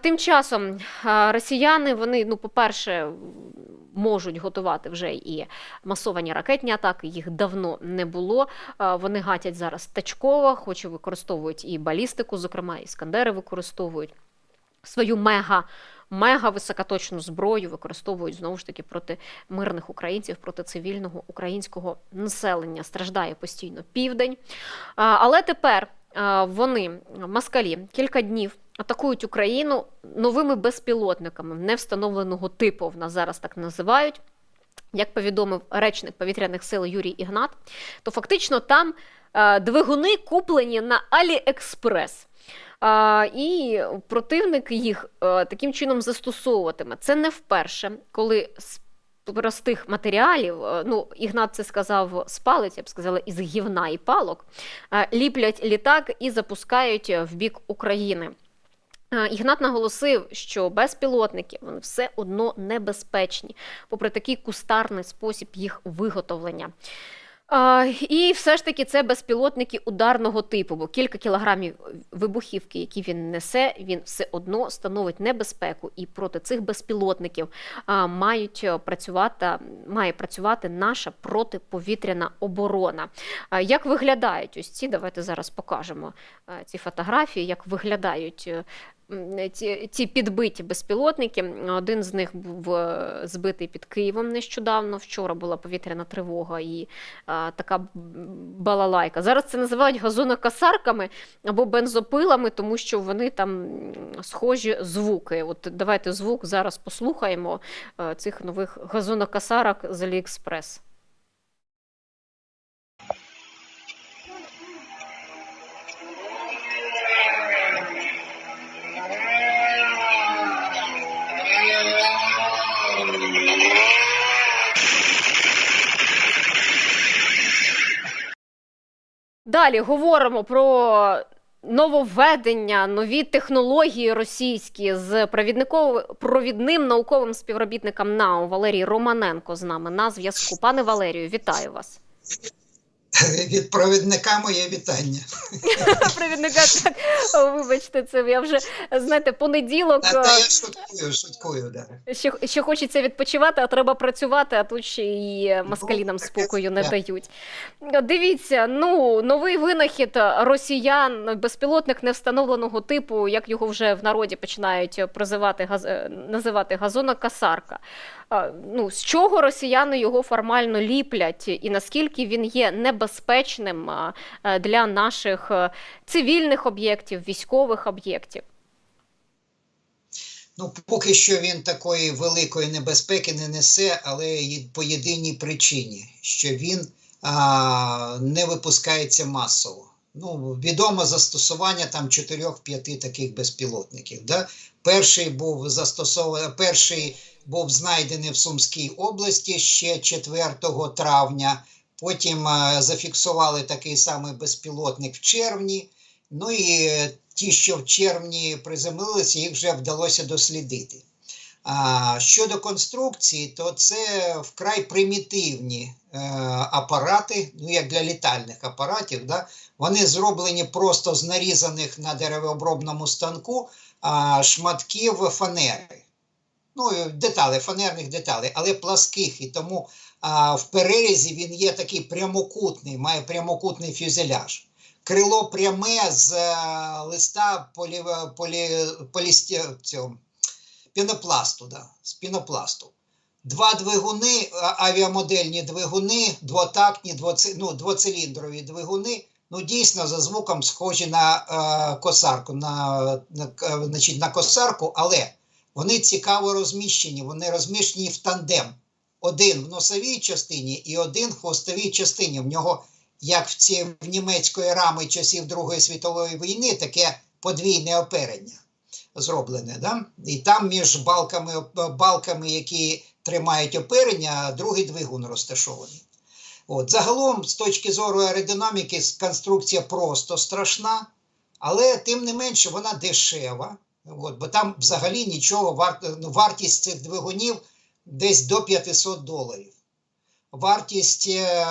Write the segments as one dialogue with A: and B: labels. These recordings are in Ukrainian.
A: Тим часом росіяни, вони, ну, по-перше, можуть готувати вже і масовані ракетні атаки, їх давно не було. Вони гатять зараз тачково, хоч і використовують і балістику, зокрема, іскандери використовують свою мега. Мега високоточну зброю використовують знову ж таки проти мирних українців, проти цивільного українського населення. Страждає постійно південь. Але тепер вони, москалі, кілька днів атакують Україну новими безпілотниками невстановленого типу. В нас зараз так називають. Як повідомив речник повітряних сил Юрій Ігнат, то фактично там е, двигуни куплені на Аліекспрес. А, і противник їх е, таким чином застосовуватиме. Це не вперше, коли з простих матеріалів, е, ну Ігнат це сказав з палиць, я б сказала, із гівна і палок, е, ліплять літак і запускають в бік України. Е, Ігнат наголосив, що безпілотники вони все одно небезпечні, попри такий кустарний спосіб їх виготовлення. І все ж таки це безпілотники ударного типу, бо кілька кілограмів вибухівки, які він несе, він все одно становить небезпеку. І проти цих безпілотників мають е, працювати, має працювати наша протиповітряна оборона. Як виглядають ось ці? Давайте зараз покажемо е, ці фотографії, як виглядають. Е, м, Ці, ці підбиті безпілотники. Один з них був е, збитий під Києвом нещодавно. Вчора була повітряна тривога і а, така балалайка. Зараз це називають газонокосарками або бензопилами, тому що вони там схожі звуки. От давайте звук зараз послухаємо е, цих нових газонокосарок з Аліекспрес. Далі говоримо про нововведення, нові технології російські з провідним науковим співробітником НАУ Валерій Романенко з нами на зв'язку. Пане Валерію, вітаю вас.
B: Від провідника моє вітання.
A: Провідника так, вибачте, це я вже знаєте, понеділок.
B: А та я шуткую, шуткую. Да.
A: Ще, ще хочеться відпочивати, а треба працювати, а тут ще і москалі нам спокою не дають. Дивіться, ну новий винахід росіян, безпілотник невстановленого типу, як його вже в народі починають прозивати газ... е, називати газонокосарка. А, Ну, з чого росіяни його формально ліплять, і наскільки він є небезпечним е, для наших е, цивільних об'єктів, військових об'єктів?
B: Ну, поки що він такої великої небезпеки не несе, але по єдиній причині, що він а, не випускається масово. Ну, відомо застосування там 4-5 таких безпілотників. Да? Перший був застосований, перший був знайдений в Сумській області ще 4 травня. Потім е, зафіксували такий самий безпілотник в червні. Ну і е, ті, що в червні приземлилися, їх вже вдалося дослідити. А щодо конструкції, то це вкрай примітивні е, апарати, ну як для літальних апаратів. Да? Вони зроблені просто з нарізаних на деревообробному станку а, шматків фанери. Ну, і деталей, фанерних деталей, але пласких. І тому а, в перерізі він є такий прямокутний, має прямокутний фюзеляж. Крило пряме з е, листа полі, полі, полісті, цього, пінопласту, да, з пінопласту. Два двигуни, авіамодельні двигуни, двотактні, двоци, ну, двоциліндрові двигуни, ну дійсно за звуком схожі на е, косарку, на, на, е, значить, на косарку, але вони цікаво розміщені, вони розміщені в тандем. Один в носовій частині і один в хвостовій частині. В нього, як в, ці, в німецької рами часів Другої світової війни, таке подвійне оперення зроблене. Да? І там між балками, балками, які тримають оперення, другий двигун розташований. От. Загалом, з точки зору аеродинаміки, конструкція просто страшна, але тим не менше вона дешева. От, бо там взагалі нічого, вар... ну, вартість цих двигунів десь до 500 доларів. Вартість е,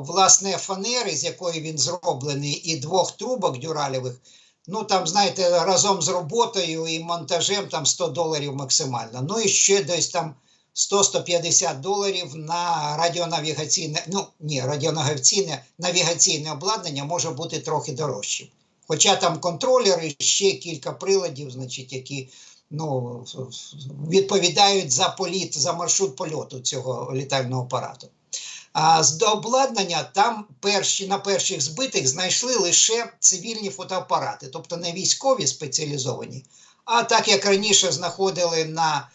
B: власне фанери, з якої він зроблений, і двох трубок дюралєвих Ну, там, знаєте, разом з роботою і монтажем там 100 доларів максимально. Ну і ще десь там 100-150 доларів на радіонавігаційне, ну ні, радіонавігаційне навігаційне обладнання може бути трохи дорожчим. Хоча там контролери, ще кілька приладів, значить, які ну, відповідають за політ, за маршрут польоту цього літального апарату. А з обладнання там перші на перших збитих знайшли лише цивільні фотоапарати, тобто не військові спеціалізовані, а так як раніше знаходили на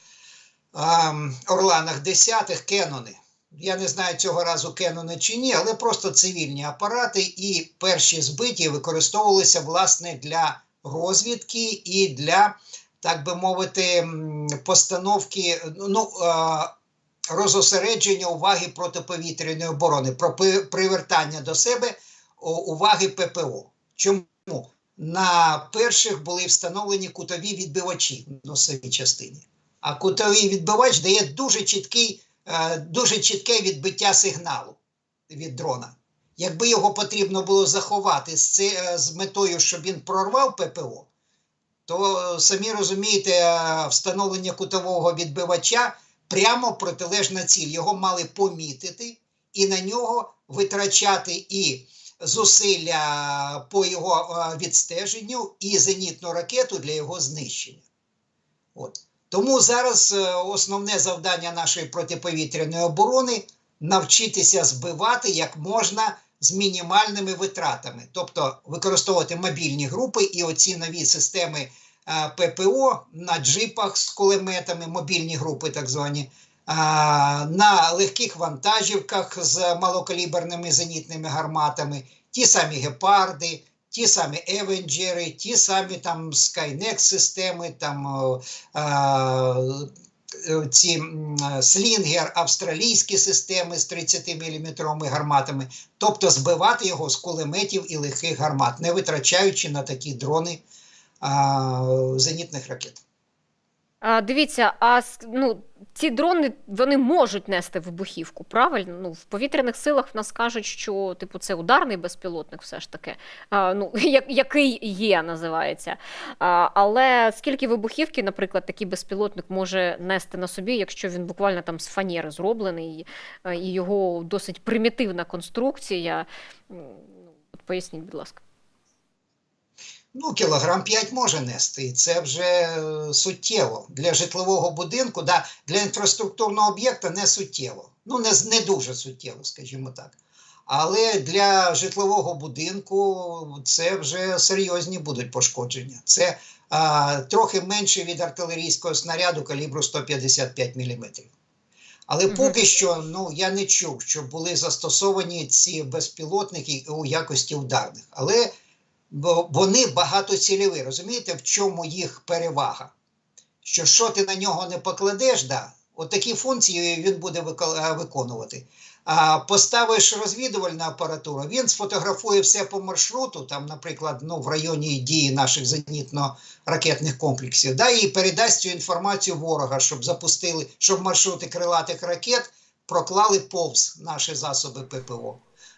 B: ем, Орланах 10-х кенони. Я не знаю цього разу кенони чи ні, але просто цивільні апарати, і перші збиті використовувалися власне для розвідки і для, так би мовити, постановки ну, е, розосередження уваги протиповітряної оборони, про привертання до себе уваги ППО. Чому? На перших були встановлені кутові відбивачі в носовій частині. А кутовий відбивач дає дуже чіткий, дуже чітке відбиття сигналу від дрона. Якби його потрібно було заховати з, це, е, з метою, щоб він прорвав ППО, то е, самі розумієте, е, встановлення кутового відбивача прямо протилежна ціль. Його мали помітити і на нього витрачати і зусилля по його е, відстеженню, і зенітну ракету для його знищення. От. Тому зараз е, основне завдання нашої протиповітряної оборони навчитися збивати як можна з мінімальними витратами, тобто використовувати мобільні групи і оці нові системи е, ППО на джипах з кулеметами, мобільні групи, так звані, на легких вантажівках з малокаліберними зенітними гарматами, ті самі гепарди, ті самі Евенджери, ті самі там Skynex системи, там е, ці слінгер, австралійські системи з 30-мм гарматами, тобто збивати його з кулеметів і легких гармат, не витрачаючи на такі дрони е, зенітних ракет.
A: А, дивіться, а ну, ці дрони вони можуть нести вибухівку, правильно? Ну, в повітряних силах в нас кажуть, що типу це ударний безпілотник, все ж таки, а, ну, як, який є, називається. А, але скільки вибухівки, наприклад, такий безпілотник може нести на собі, якщо він буквально там з фанери зроблений, і його досить примітивна конструкція. Ну, Поясніть, будь ласка.
B: Ну, кілограм 5 може нести, і це вже е, суттєво. Для житлового будинку, да, для інфраструктурного об'єкта не суттєво. Ну, не, не дуже суттєво, скажімо так. Але для житлового будинку це вже серйозні будуть пошкодження. Це а, трохи менше від артилерійського снаряду калібру 155 мм. Але
A: Мгм.
B: поки що ну, я не чув, що були застосовані ці безпілотники у якості ударних. Але вони багатоцільові. Розумієте, в чому їх перевага? Що що ти на нього не покладеш, да, от такі функції він буде е, виконувати. А поставиш розвідувальну апаратуру, він сфотографує все по маршруту, там, наприклад, ну, в районі дії наших зенітно-ракетних комплексів, да, і передасть цю інформацію ворога, щоб запустили, щоб маршрути крилатих ракет проклали повз наші засоби ППО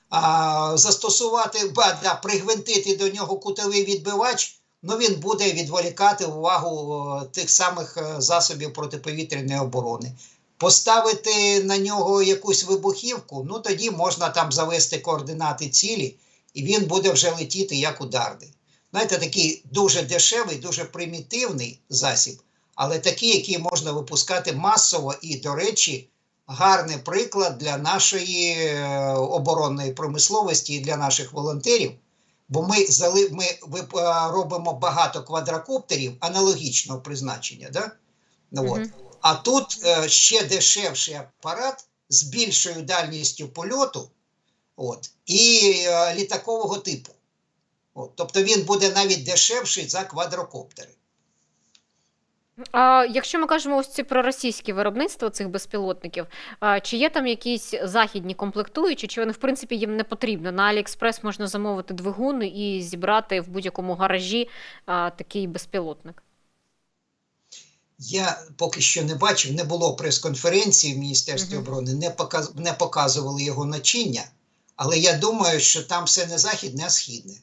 B: а, застосувати, ба, да, пригвинтити до нього кутовий відбивач, ну він буде відволікати увагу тих самих е, засобів протиповітряної оборони. Поставити на нього якусь вибухівку, ну тоді можна там завести координати цілі, і він буде вже летіти як ударний. Знаєте, такий дуже дешевий, дуже примітивний засіб, але такий, який можна випускати масово і, до речі, гарний приклад для нашої е, оборонної промисловості і для наших волонтерів. Бо ми, зали, ми е, робимо багато квадрокоптерів аналогічного призначення. Да? Ну, от. А тут е, ще дешевший апарат з більшою дальністю польоту от, і е, літакового типу. От, тобто він буде навіть дешевший за квадрокоптери.
A: А якщо ми кажемо ось ці про російське виробництво цих безпілотників, чи є там якісь західні комплектуючі, чи вони в принципі їм не потрібно? На Аліекспрес можна замовити двигун і зібрати в будь-якому гаражі такий безпілотник.
B: Я поки що не бачив, не було прес-конференції в Міністерстві
A: Мгм.
B: оборони, не, показ, не показували його начиння, але я думаю, що там все не західне, а східне.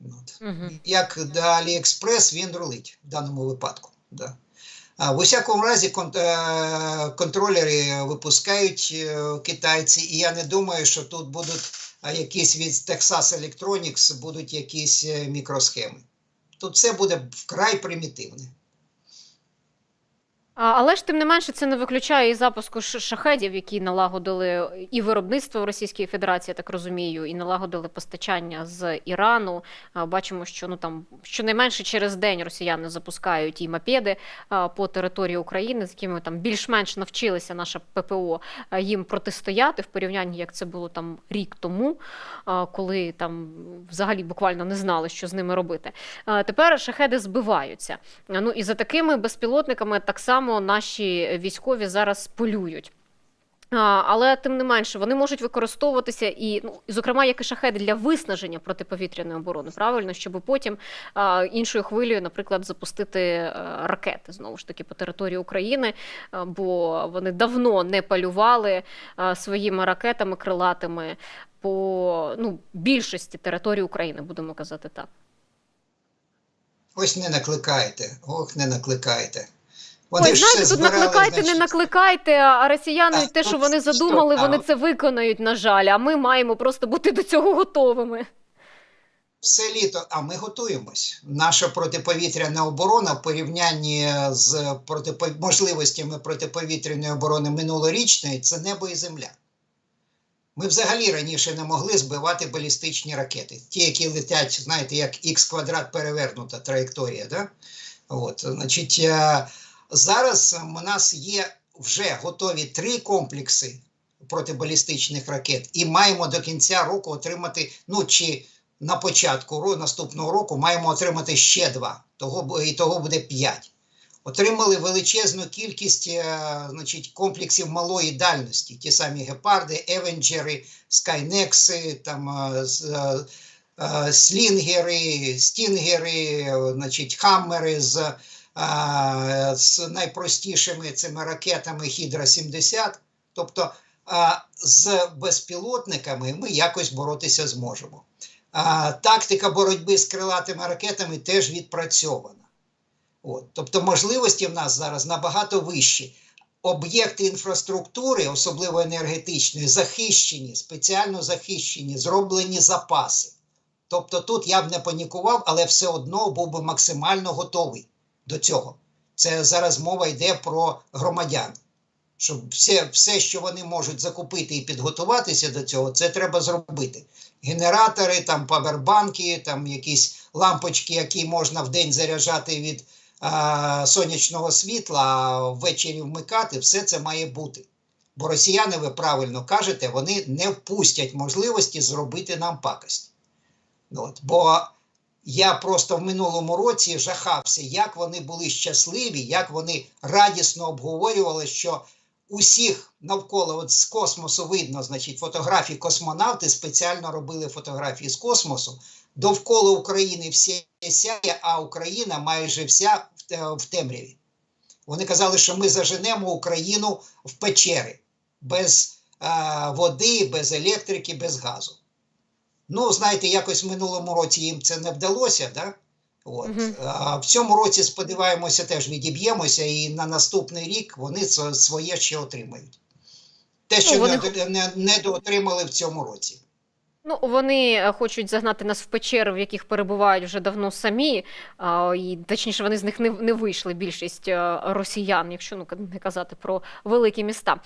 B: От.
A: Мгм.
B: Як до Аліекспрес він рулить в даному випадку. Да. А в усякому разі е, контролери випускають е, китайці, і я не думаю, що тут будуть якісь від Texas Electronics, будуть якісь е, мікросхеми. Тут все буде вкрай примітивне.
A: Але ж тим не менше це не виключає і запуску шахедів, які налагодили і виробництво в Російській Федерації, я так розумію, і налагодили постачання з Ірану. Бачимо, що ну там щонайменше через день росіяни запускають і мопеди по території України, з якими там більш-менш навчилися наша ППО їм протистояти в порівнянні, як це було там рік тому, коли там взагалі буквально не знали, що з ними робити. Тепер шахеди збиваються. Ну і за такими безпілотниками так само наші військові зараз полюють. Але тим не менше вони можуть використовуватися і, ну, зокрема, як і шахеди для виснаження протиповітряної оборони, правильно, щоб потім а, іншою хвилею, наприклад, запустити е, ракети знову ж таки по території України, а, бо вони давно не палювали а, своїми ракетами крилатими по ну, більшості території України, будемо казати так.
B: Ось не накликайте, ох, не накликайте.
A: Ой, знаєте, тут накликайте, не накликайте, а росіяни
B: А,
A: те, що вони задумали,
B: а
A: вони це виконають, на жаль. А ми маємо просто бути до цього готовими.
B: Все літо, а ми готуємось. Наша протиповітряна оборона в порівнянні з протипо- можливостями протиповітряної оборони минулорічної це небо і земля. Ми взагалі раніше не могли збивати балістичні ракети. Ті, які летять, знаєте, як х квадрат перевернута траєкторія. Да? От, значить, е, зараз у нас є вже готові три комплекси протибалістичних ракет, і маємо до кінця року отримати, ну чи на початку наступного року маємо отримати ще два, того, і того буде п'ять. Отримали величезну кількість е, значить, комплексів малої дальності, ті самі гепарди, евенджери, скайнекси, там, е, е, слінгери, стінгери, значить, хаммери з, з найпростішими цими ракетами Хідра 70. Тобто з безпілотниками ми якось боротися зможемо. Тактика боротьби з крилатими ракетами теж відпрацьована. От, тобто можливості в нас зараз набагато вищі. Об'єкти інфраструктури, особливо енергетичної, захищені, спеціально захищені, зроблені запаси. Тобто тут я б не панікував, але все одно був би максимально готовий до цього. Це зараз мова йде про громадян. Щоб все, все, що вони можуть закупити і підготуватися до цього, це треба зробити генератори, там павербанки, там якісь лампочки, які можна в день заряджати від а, сонячного світла, а ввечері вмикати, все це має бути. Бо росіяни, ви правильно кажете, вони не впустять можливості зробити нам пакость. От, бо я просто в минулому році жахався, як вони були щасливі, як вони радісно обговорювали, що усіх навколо от з космосу видно, значить, фотографії космонавти спеціально робили фотографії з космосу. Довкола України все сяє, а Україна майже вся в в темряві. Вони казали, що ми заженемо Україну в печери без е, води, без електрики, без газу. Ну, знаєте, якось в минулому році їм це не вдалося, да? От.
A: Мгм.
B: А в цьому році, сподіваємося, теж відіб'ємося, і на наступний рік вони це своє ще отримають. Те, що
A: Ну, вони
B: не, не, не доотримали в цьому році.
A: Ну, вони е, хочуть загнати нас в печери, в яких перебувають вже давно самі, а, і точніше, вони з них не, не вийшли більшість е, росіян, якщо ну не казати про великі міста.